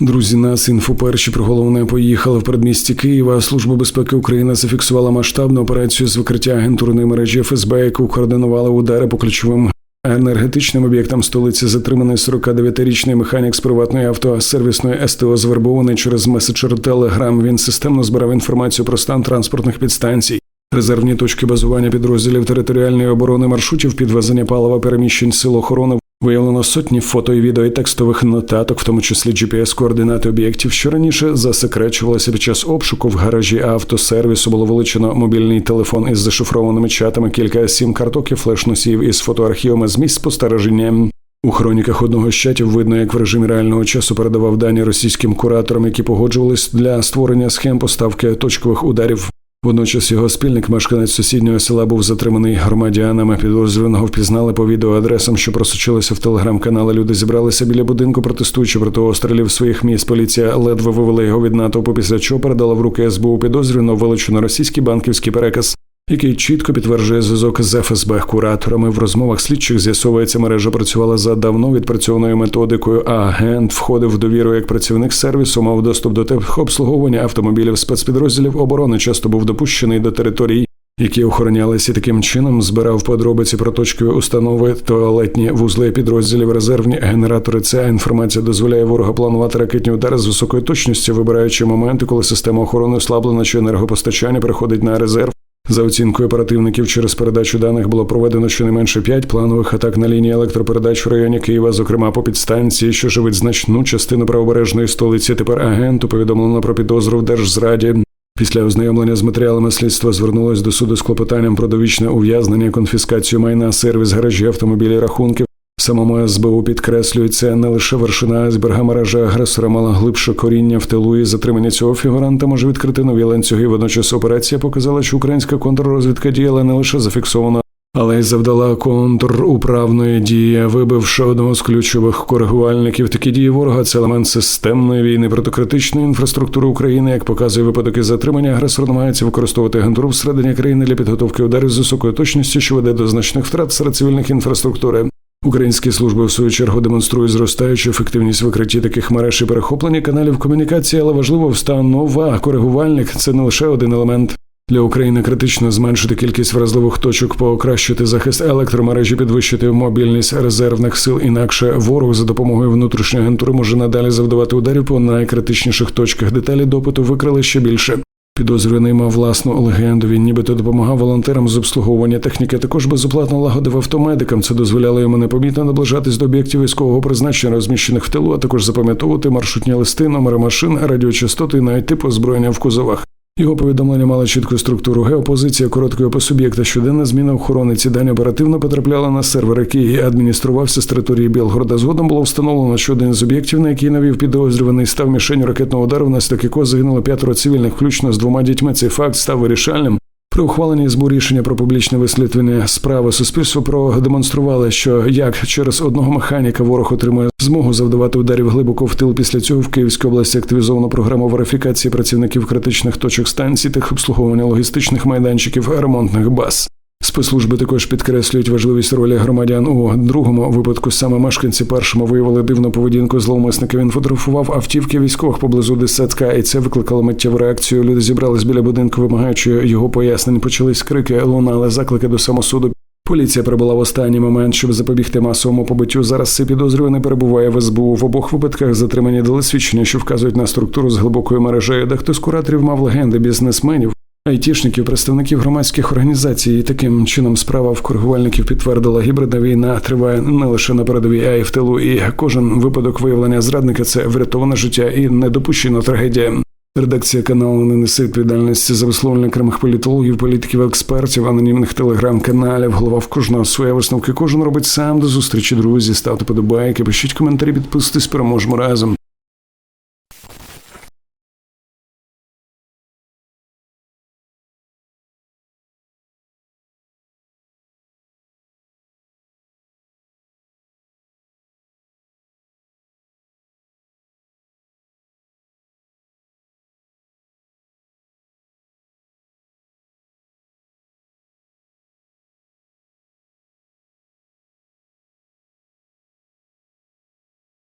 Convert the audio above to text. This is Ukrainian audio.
Друзі, нас інфо перші про головне поїхали в передмісті Києва. Служба безпеки України зафіксувала масштабну операцію з викриття агентурної мережі ФСБ, яку координували удари по ключовим енергетичним об'єктам столиці. Затриманий 49-річний механік з приватної автосервісної СТО звербований через меседжер Телеграм. Він системно збирав інформацію про стан транспортних підстанцій. Резервні точки базування підрозділів територіальної оборони маршрутів підвезення палива переміщень сил охорони Виявлено сотні фото і відео і текстових нотаток, в тому числі GPS-координати об'єктів, що раніше засекречувалися під час обшуку в гаражі автосервісу. Було вилучено мобільний телефон із зашифрованими чатами, кілька сім карток і флеш-носіїв із фотоархівами з місць спостереження. У хроніках одного з чатів видно, як в режимі реального часу передавав дані російським кураторам, які погоджувались для створення схем поставки точкових ударів. Водночас його спільник, мешканець сусіднього села, був затриманий громадянами. Підозрюваного впізнали по відеоадресам, що просочилися в телеграм-канали. Люди зібралися біля будинку, протестуючи проти острілів своїх міст. Поліція ледве вивела його від натовпу, після чого передала в руки СБУ підозрюваного вилучено російський банківський переказ. Який чітко підтверджує зв'язок з ФСБ кураторами в розмовах слідчих з'ясовується, мережа працювала за давно відпрацьованою методикою. А агент входив в довіру як працівник сервісу, мав доступ до техобслуговування автомобілів спецпідрозділів оборони. Часто був допущений до територій, які охоронялися таким чином. Збирав подробиці про точкові установи, туалетні вузли підрозділів, резервні генератори. Ця інформація дозволяє ворога планувати ракетні удари з високою точністю, вибираючи моменти, коли система охорони ослаблена чи енергопостачання переходить на резерв. За оцінкою оперативників, через передачу даних було проведено щонайменше п'ять планових атак на лінії електропередач в районі Києва, зокрема по підстанції, що живить значну частину правобережної столиці. Тепер агенту повідомлено про підозру в держзраді. Після ознайомлення з матеріалами слідства звернулось до суду з клопотанням про довічне ув'язнення, конфіскацію майна, сервіс гаражі, автомобілі, рахунків. Самому СБУ підкреслюється не лише вершина айсберга мережа агресора мала глибше коріння в тилу і затримання цього фігуранта може відкрити нові ланцюги. Водночас операція показала, що українська контррозвідка діяла не лише зафіксовано, але й завдала контруправної дії, вибивши одного з ключових коригувальників. Такі дії ворога це елемент системної війни проти критичної інфраструктури України. Як показує випадок із затримання, агресор намагається використовувати агентуру всередині країни для підготовки ударів з високою точністю, що веде до значних втрат серед цивільних інфраструктури. Українські служби в свою чергу демонструють зростаючу ефективність викритті таких мереж і перехоплення каналів комунікації, але важливо встанова коригувальник це не лише один елемент. Для України критично зменшити кількість вразливих точок, покращити захист електромережі, підвищити мобільність резервних сил. Інакше ворог за допомогою внутрішньої агентури може надалі завдавати ударів по найкритичніших точках. Деталі допиту викрили ще більше. Підозрюваний мав власну легенду. Він нібито допомагав волонтерам з обслуговування техніки. Також безоплатно лагодив автомедикам. Це дозволяло йому непомітно наближатись до об'єктів військового призначення, розміщених в тилу, а також запам'ятовувати маршрутні листи, номери машин, радіочастоти і навіть тип озброєння в кузовах. Його повідомлення мали чітку структуру геопозиція короткої по суб'єкта. Щоденна зміна охорони. Ці дані оперативно потрапляла на сервер, який адмініструвався з території Білгорода. Згодом було встановлено, що один з об'єктів, на який навів підозрюваний, став мішенью ракетного удару, внаслідок якого загинуло п'ятеро цивільних, включно з двома дітьми. Цей факт став вирішальним. При ухваленні СБУ рішення про публічне висвітлення справи суспільство продемонстрували, що як через одного механіка ворог отримує змогу завдавати ударів глибоко в тил. Після цього в Київській області активізовано програму верифікації працівників критичних точок станцій, тих обслуговування логістичних майданчиків, ремонтних баз. Спецслужби також підкреслюють важливість ролі громадян у другому випадку. Саме мешканці першому виявили дивну поведінку зловмисника. Він фотографував автівки військових поблизу Десятка, і це викликало миттєву реакцію. Люди зібрались біля будинку, вимагаючи його пояснень. Почались крики, лунали заклики до самосуду. Поліція прибула в останній момент, щоб запобігти масовому побиттю. Зараз цей підозрюваний перебуває в СБУ. В обох випадках затримані дали свідчення, що вказують на структуру з глибокою мережею. Дехто з кураторів мав легенди бізнесменів. Айтішників, представників громадських організацій, і таким чином справа в коригувальників підтвердила гібридна війна триває не лише на передовій, а й в тилу. І кожен випадок виявлення зрадника це врятоване життя і недопущена трагедія. Редакція каналу не несе відповідальності за висловлення окремих політологів, політиків, експертів, анонімних телеграм-каналів. Голова в кожного своє висновки. Кожен робить сам до зустрічі. Друзі, ставте подобайки, пишіть коментарі, підписуйтесь, переможемо разом.